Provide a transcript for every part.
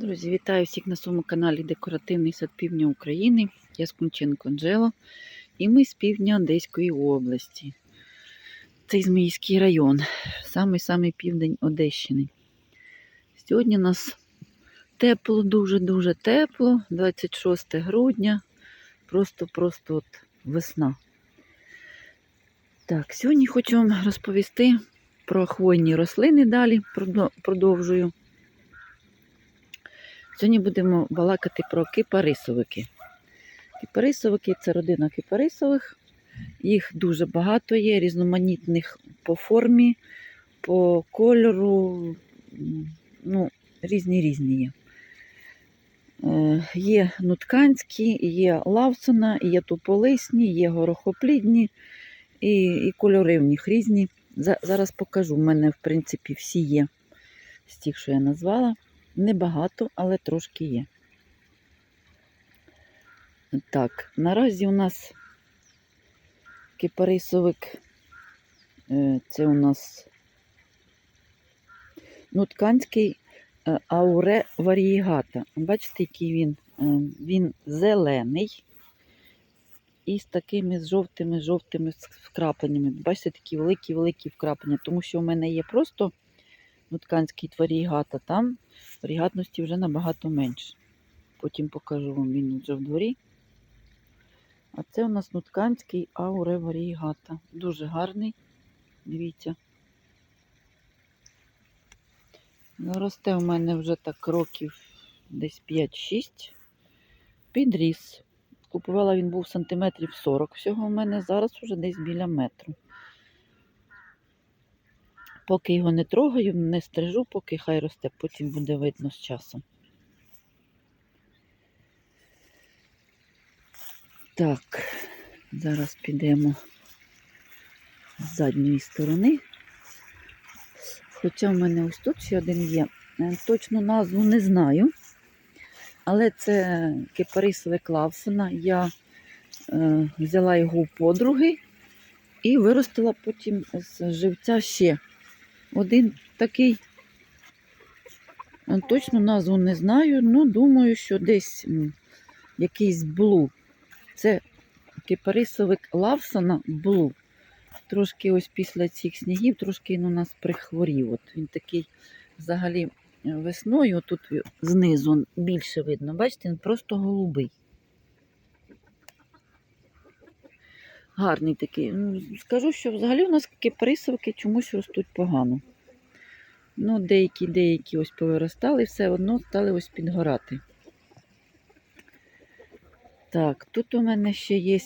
Друзі, вітаю всіх на своєму каналі Декоративний сад Півдня України. Я Скунченко Анжела. І ми з півдня Одеської області. Це Ізмаїльський район, самий-самий південь Одещини. Сьогодні у нас тепло, дуже-дуже тепло, 26 грудня. Просто-просто от весна. Так, сьогодні хочу вам розповісти про хвойні рослини далі. Продовжую. Сьогодні будемо балакати про кипарисовики. Кипарисовики це родина кипарисових. Їх дуже багато є, різноманітних по формі, по кольору, ну, різні різні є. Е, Є нутканські, є лавсона, є туполисні, є горохоплідні і, і кольори в них різні. За- Зараз покажу. У мене, в принципі, всі є з тих, що я назвала. Небагато, але трошки є. Так, наразі у нас кипарисовик. е, Це у нас нутканський е, ауре варієгата. Бачите, який він? Е, Він зелений і з такими жовтими жовтими вкрапленнями. Бачите, такі великі-великі вкраплення, тому що у мене є просто нутканський тварігата, там варігатності вже набагато менше. Потім покажу вам він вже в дворі. А це у нас нутканський ауре варігата. Дуже гарний. Дивіться. Ну, Росте у мене вже так років десь 5-6. Підріс. Купувала він був сантиметрів 40 всього у мене, зараз уже десь біля метру. Поки його не трогаю, не стрижу, поки хай росте, потім буде видно з часом. Так, зараз підемо з задньої сторони. Хоча в мене ось тут ще один є. Е, Точну назву не знаю. Але це кипарисове клавсона. Я е, взяла його у подруги і виростила потім з живця ще один такий. Е, Точну назву не знаю, ну думаю, що десь якийсь блу. Це кипарисовик Лавсона Блу. Трошки ось після цих снігів, трошки він у нас прихворів. От він такий взагалі е, весною, тут знизу більше видно, бачите, він просто голубий. Гарний такий. Скажу, що взагалі у нас кипарисовики чомусь ростуть погано. Ну, деякі, деякі ось повиростали, все одно стали ось підгорати. Так, тут у мене ще є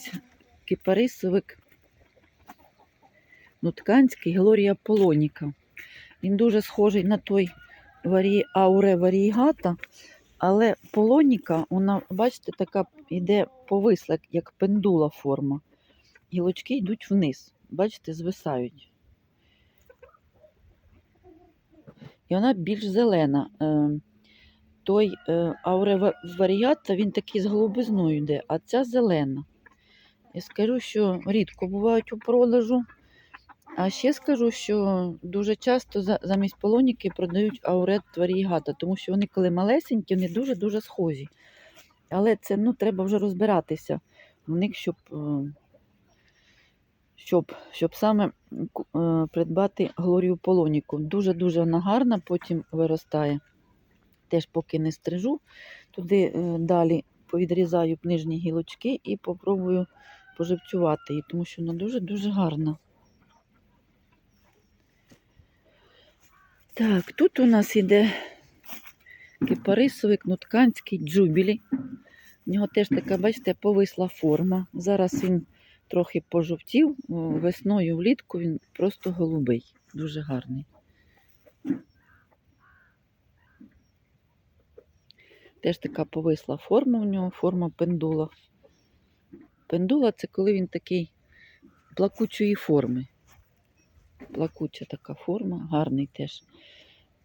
кипарисовик нутканський Глорія Полоніка. Він дуже схожий на той варі... ауре варігата, але полоніка, вона, бачите, така йде повисла, як пендула форма. Гілочки йдуть вниз, бачите, звисають. І вона більш зелена. Е, той е, ауре варіата, він такий з голубизною йде, а ця зелена. Я скажу, що рідко бувають у продажу. А ще скажу, що дуже часто замість полоніки продають аурет варігата, тому що вони, коли малесенькі, вони дуже-дуже схожі. Але це ну, треба вже розбиратися в них, щоб, е, щоб, щоб саме е, придбати глорію полоніку. Дуже-дуже вона гарна, потім виростає. Теж поки не стрижу, туди е, далі повідрізаю нижні гілочки і попробую поживцювати її, тому що вона дуже-дуже гарна. Так, тут у нас іде кипарисовик нутканський джубілі. У нього теж така, бачите, повисла форма. Зараз він трохи пожовтів, весною влітку він просто голубий, дуже гарний. Теж така повисла форма у нього, форма пендула. Пендула це коли він такий плакучої форми. Плакуча така форма, гарний теж.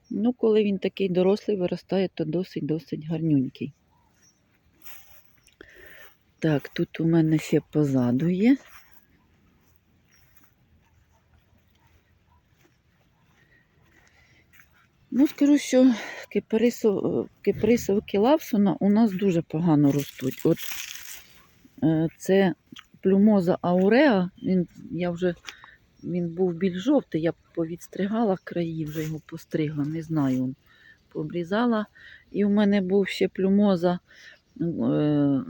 Ну, коли він такий дорослий виростає, то досить-досить гарнюнький. Так, тут у мене ще позаду є. Ну, скажу, що кипарисов... кипарисовики Лавсона у нас дуже погано ростуть. От е, це плюмоза ауреа, він, я вже, він був більш жовтий, я повідстригала краї, вже його постригла, не знаю. он, Пообрізала. І у мене був ще плюмоза е,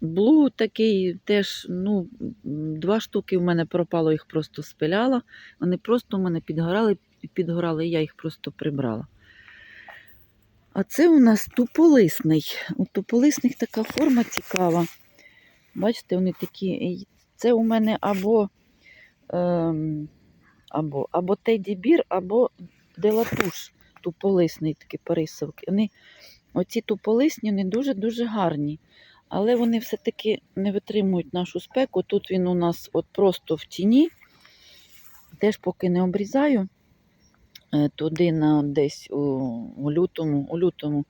блу такий теж, ну, два штуки в мене пропало, їх просто спиляла. Вони просто у мене підгорали, підгорали, і я їх просто прибрала. А це у нас туполисний. У туполисних така форма цікава. Бачите, вони такі. Це у мене або, ем, або, або Теді Бір, або Делатуш туполисний такі парисовки. Вони, оці туполисні, вони дуже-дуже гарні. Але вони все-таки не витримують нашу спеку. Тут він у нас от просто в тіні. Теж поки не обрізаю. Е, Туди на десь у, у лютому, у лютому,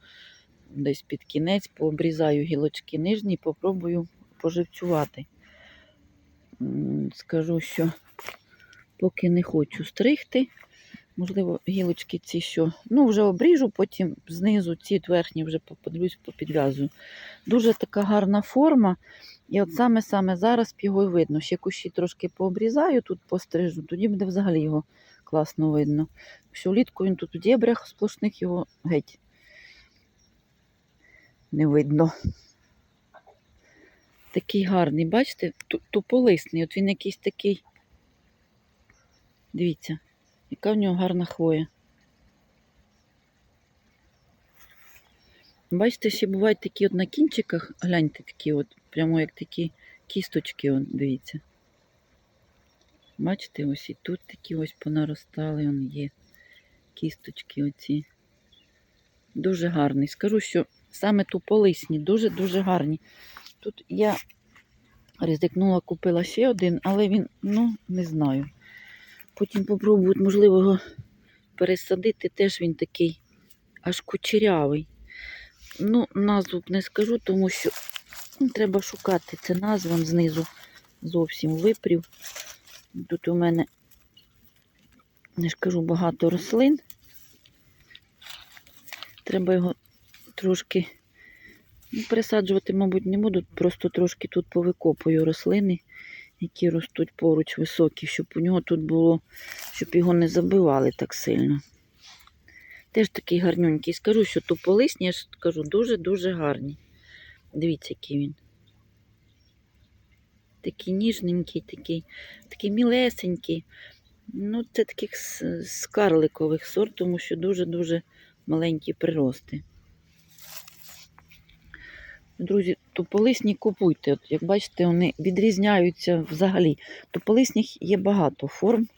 десь під кінець, пообрізаю гілочки нижні, попробую поживцювати. Скажу, що поки не хочу стригти. Можливо, гілочки ці що. Ну, вже обріжу, потім знизу ці верхні вже по- подивлюсь, попідв'язую. Дуже така гарна форма. І от саме-саме зараз його й видно. Ще кущі трошки пообрізаю, тут пострижу, тоді буде взагалі його класно видно. Що влітку він тут у дєбрях сплошних його геть не видно. Такий гарний, бачите, туполисний. От він якийсь такий. Дивіться, яка в нього гарна хвоя. Бачите, ще бувають такі от на кінчиках, гляньте такі от, прямо як такі кісточки, от, дивіться. Бачите, ось і тут такі ось понаростали, он є кісточки оці. Дуже гарний. Скажу, що саме туполисні, дуже-дуже гарні. Тут я ризикнула, купила ще один, але він, ну, не знаю. Потім попробую, можливо, його пересадити. Теж він такий аж кучерявий. Ну, назву б не скажу, тому що ну, треба шукати це назва знизу зовсім випрів. Тут у мене, не ж кажу, багато рослин. Треба його трошки ну, пересаджувати, мабуть, не буду. Просто трошки тут повикопую рослини, які ростуть поруч високі, щоб у нього тут було, щоб його не забивали так сильно. Теж такий гарнюнький. Скажу, що туполисні, я ж кажу, дуже-дуже гарні. Дивіться, який він. Такий ніжненький, такий, такий мілесенький. Ну, це таких скарликових сорт, тому що дуже-дуже маленькі прирости. Друзі, туполисні купуйте. От, як бачите, вони відрізняються взагалі. Туполисних є багато форм.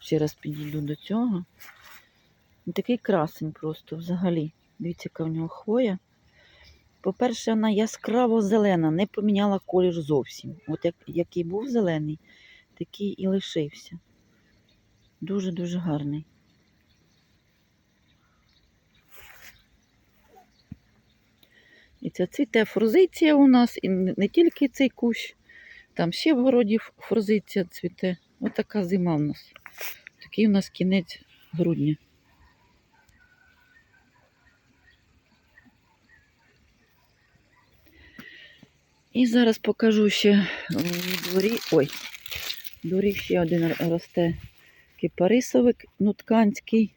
Ще раз підійду до цього. Такий красень просто взагалі. Дивіться, яка в нього хвоя. По-перше, вона яскраво зелена, не поміняла колір зовсім. От як, який був зелений, такий і лишився. Дуже-дуже гарний. І це цвіте форзиція у нас, і не тільки цей кущ, там ще в городі форзиція цвіте. Ось така зима в нас. Такий у нас кінець грудня. І зараз покажу ще у дворі. Ой, в дворі ще один росте кипарисовик нутканський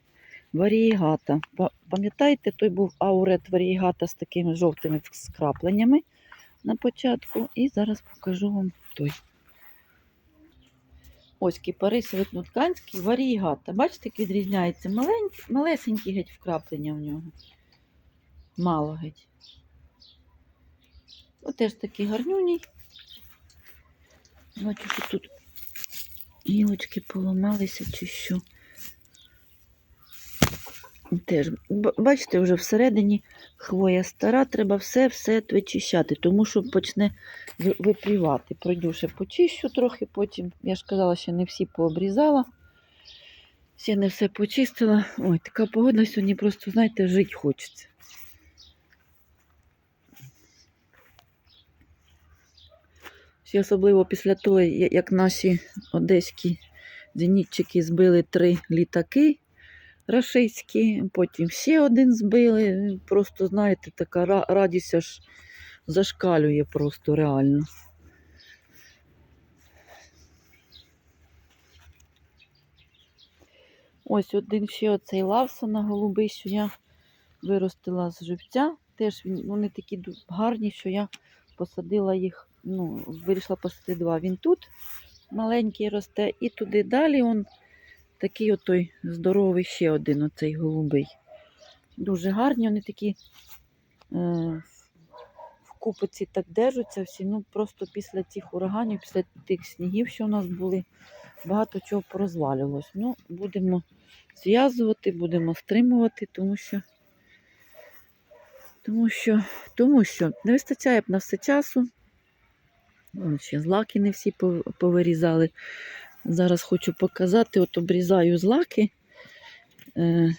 варієгата. Пам'ятаєте, той був аурет варієгата з такими жовтими скрапленнями на початку. І зараз покажу вам той. Ось кипарисовик нутканський варієгата. Бачите, як відрізняється? Маленький, малесенькі геть вкраплення в нього. Мало геть. Ось теж такий гарнюній. Бачу, що тут гілочки поламалися чи що. Теж, бачите, вже всередині хвоя стара, треба все-все вичищати, тому що почне випрівати. Пройду ще почищу трохи потім. Я ж казала, ще не всі пообрізала. Ще не все почистила. Ой, така погода сьогодні просто, знаєте, жити хочеться. Ще особливо після того, як наші одеські Зенітчики збили три літаки рашистські, потім ще один збили. Просто, знаєте, така радість аж зашкалює просто реально. Ось один ще оцей лавсона голубий, що я виростила з живця. Теж вони такі гарні, що я посадила їх, ну, вирішила посадити два. Він тут маленький росте, і туди далі он такий отой здоровий ще один, оцей голубий. Дуже гарні, вони такі е, в купиці так держаться всі. Ну просто після цих ураганів, після тих снігів, що у нас були, багато чого порозвалювалось. Ну, будемо зв'язувати, будемо стримувати, тому що, тому що, тому що не вистачає б на все часу. Ще злаки не всі повирізали. Зараз хочу показати, от обрізаю злаки. Е,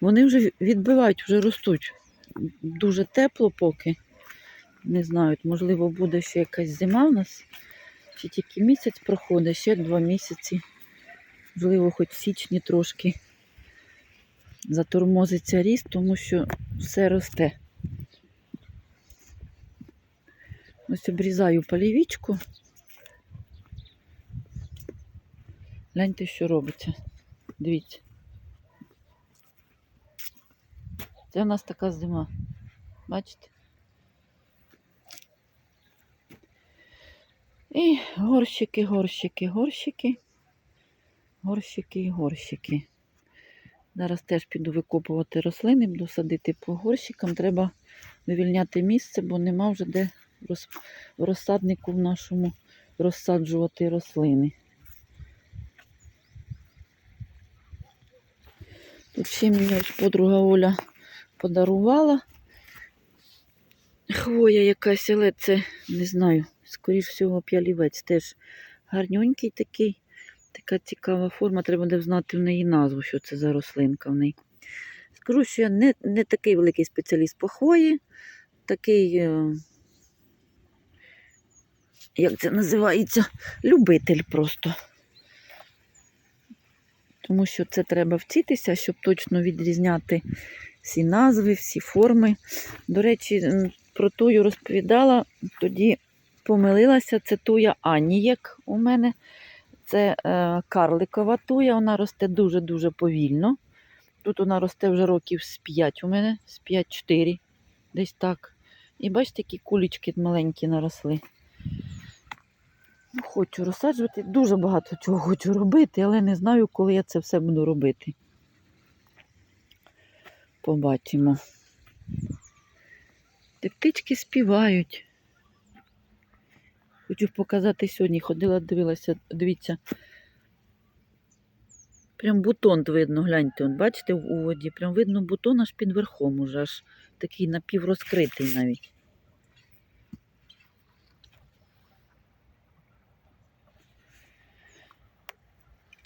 вони вже відбивають, вже ростуть. Дуже тепло поки. Не знаю, можливо, буде ще якась зима в нас. Чи тільки місяць проходить, ще два місяці. Можливо, хоч в січні трошки затормозиться ріст, тому що все росте. Ось обрізаю полівічку. Гляньте, що робиться. Дивіться. Це в нас така зима. Бачите? І горщики, горщики, горщики. Горщики і горщики. Зараз теж піду викопувати рослини, буду садити по горщикам. Треба вивільняти місце, бо нема вже де в розсаднику в нашому розсаджувати рослини. Тут ще мені подруга Оля подарувала. Хвоя якась, але це не знаю, скоріш всього п'ялівець. Теж гарнюнький такий. Така цікава форма, треба буде знати в неї назву, що це за рослинка в неї. Скажу, що я не, не такий великий спеціаліст по хвої, такий, е, як це називається, любитель просто. Тому що це треба вчитися, щоб точно відрізняти всі назви, всі форми. До речі, про тую розповідала, тоді помилилася. Це туя Анієк у мене. Це е, карликова туя, вона росте дуже-дуже повільно. Тут вона росте вже років з 5 у мене, з 5-4, десь так. І бачите, які кулічки маленькі наросли. Ну, Хочу розсаджувати, дуже багато чого хочу робити, але не знаю, коли я це все буду робити. Побачимо. Птички співають. Хочу показати сьогодні. Ходила, дивилася, дивіться. Прям бутон видно, гляньте, от бачите, у воді. Прям видно бутон аж під верхом уже, аж такий напіврозкритий навіть.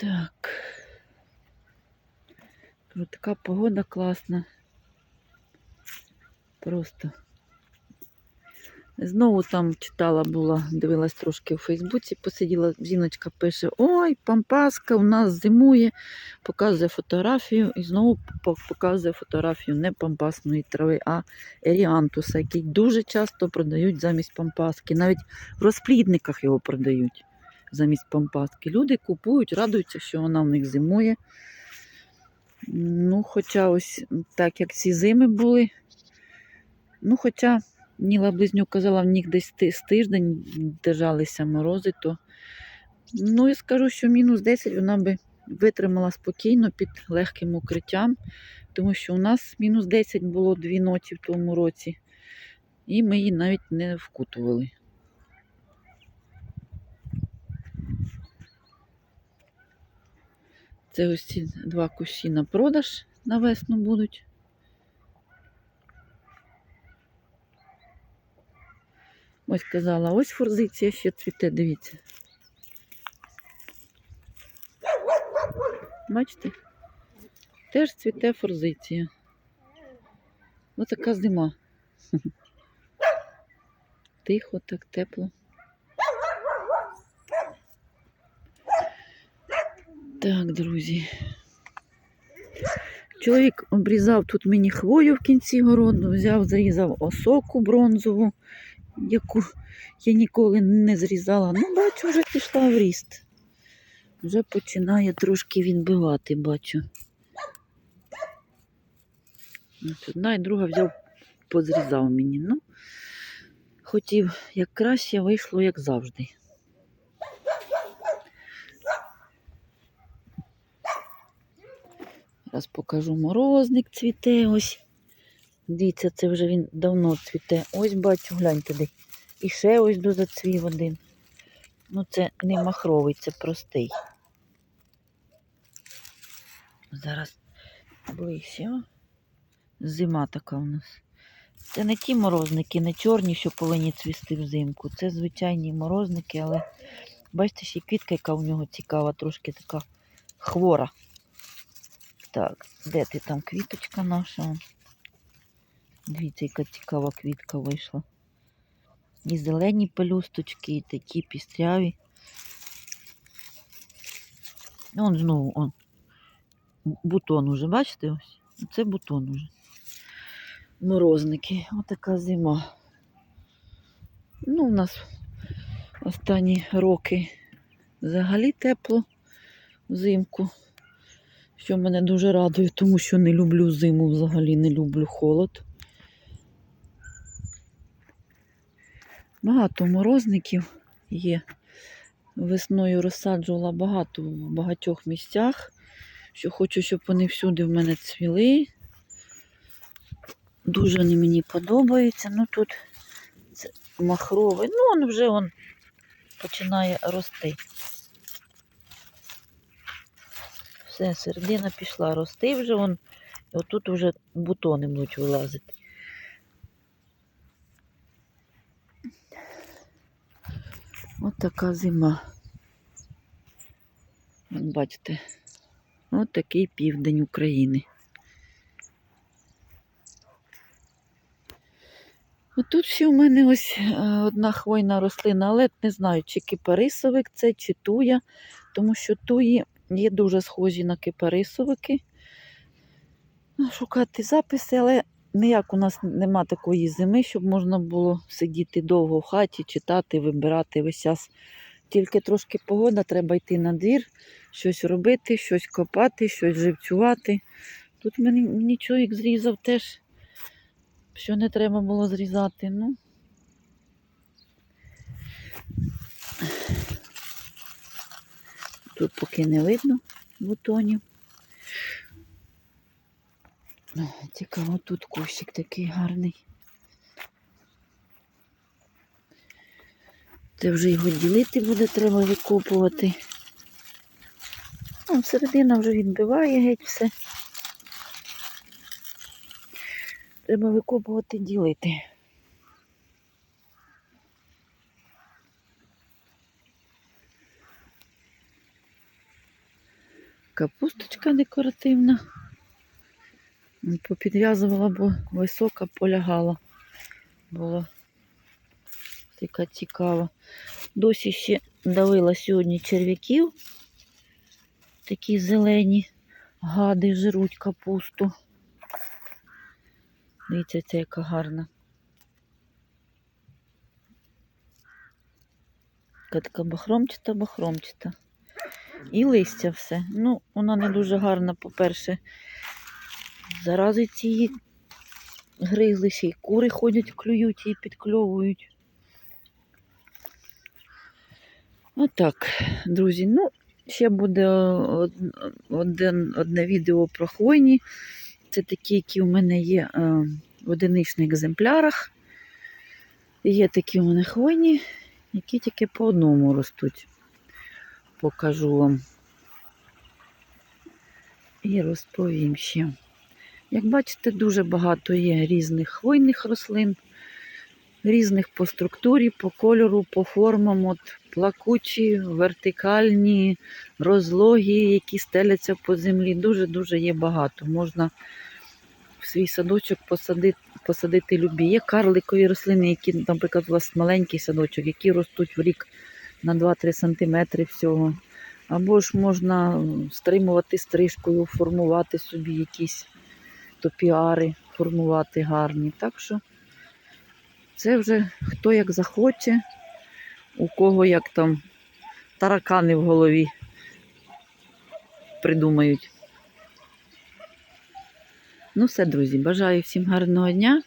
Так. Така погода класна. Просто. Знову там читала була, дивилась трошки у Фейсбуці, посиділа, жіночка пише: Ой, пампаска у нас зимує, показує фотографію і знову показує фотографію не пампасної трави, а еріантуса, який дуже часто продають замість пампаски. Навіть в розплідниках його продають замість пампаски. Люди купують, радуються, що вона в них зимує. Ну, хоча ось так як ці зими були. Ну, хоча Ніла Близнюк казала, в них десь з тиждень держалися морози, то ну я скажу, що мінус 10 вона би витримала спокійно під легким укриттям, тому що у нас мінус 10 було дві ночі в тому році, і ми її навіть не вкутували. Це ось ці два кущі на продаж на весну будуть. Ось казала, ось форзиція ще цвіте, дивіться. Бачите? Теж цвіте форзиція. Ось така зима. Тихо, так тепло. Так, друзі. Чоловік обрізав тут мені хвою в кінці городу, взяв, зрізав осоку бронзову, яку я ніколи не зрізала. Ну, бачу, вже пішла в ріст. Вже починає трошки відбивати, бачу. Одна і друга взяв, позрізав мені. Ну, хотів як краще, вийшло, як завжди. Зараз покажу морозник цвіте ось. Дивіться, це вже він давно цвіте. Ось бачу, гляньте де. І ще ось дозацвів один. Ну, це не махровий, це простий. Зараз ближче. Зима така у нас. Це не ті морозники, не чорні, що повинні цвісти взимку. Це звичайні морозники, але бачите, ще й квітка, яка у нього цікава, трошки така хвора. Так, де ти там квіточка наша? Дивіться, яка цікава квітка вийшла. І зелені пелюсточки, і такі пістряві. Он знову он. Бутон уже, бачите ось? Це бутон уже. Морозники. Отака зима. Ну, у нас останні роки взагалі тепло взимку що мене дуже радує, тому що не люблю зиму, взагалі не люблю холод. Багато морозників є. Весною розсаджувала багато в багатьох місцях, що хочу, щоб вони всюди в мене цвіли. Дуже вони мені подобаються. Ну тут махровий, ну він вже он починає рости. Все, середина пішла рости вже вон. І отут вже бутони будуть вилазити. От така зима. Бачите, от такий південь України. Отут ще у мене ось е, одна хвойна рослина, але не знаю, чи кипарисовик це, чи туя, тому що туї є дуже схожі на кипарисовики. Ну, Шукати записи, але ніяк у нас нема такої зими, щоб можна було сидіти довго в хаті, читати, вибирати весь час. Тільки трошки погода, треба йти на двір, щось робити, щось копати, щось живцювати. Тут мені, мені чоловік зрізав теж, що не треба було зрізати. Ну, Тут поки не видно бутонів. Цікаво, тут кущик такий гарний. Це вже його ділити буде, треба викопувати. Ну, середина вже відбиває геть все. Треба викопувати, ділити. Капусточка декоративна. Попідв'язувала, бо висока полягала. Була така цікава. Досі ще давила сьогодні черв'яків. Такі зелені гади жруть капусту. Дивіться, це яка гарна. Така бахромчата, бахромчата. І листя все. Ну, вона не дуже гарна, по-перше, зарази ці гризли, ще й кури ходять, клюють і підкльовують. Отак, друзі. Ну, ще буде один, одне відео про хвойні. Це такі, які у мене є е, в одиничних екземплярах. Є такі у мене хвойні, які тільки по одному ростуть. Покажу вам. І розповім ще. Як бачите, дуже багато є різних хвойних рослин, різних по структурі, по кольору, по формам. От плакучі, вертикальні, розлогі, які стеляться по землі. Дуже-дуже є багато. Можна в свій садочок посадити, посадити любі. Є карликові рослини, які, наприклад, у вас маленький садочок, які ростуть в рік на 2-3 см всього. Або ж можна стримувати стрижкою, формувати собі якісь топіари, формувати гарні. Так що це вже хто як захоче, у кого як там таракани в голові придумають. Ну все, друзі, бажаю всім гарного дня.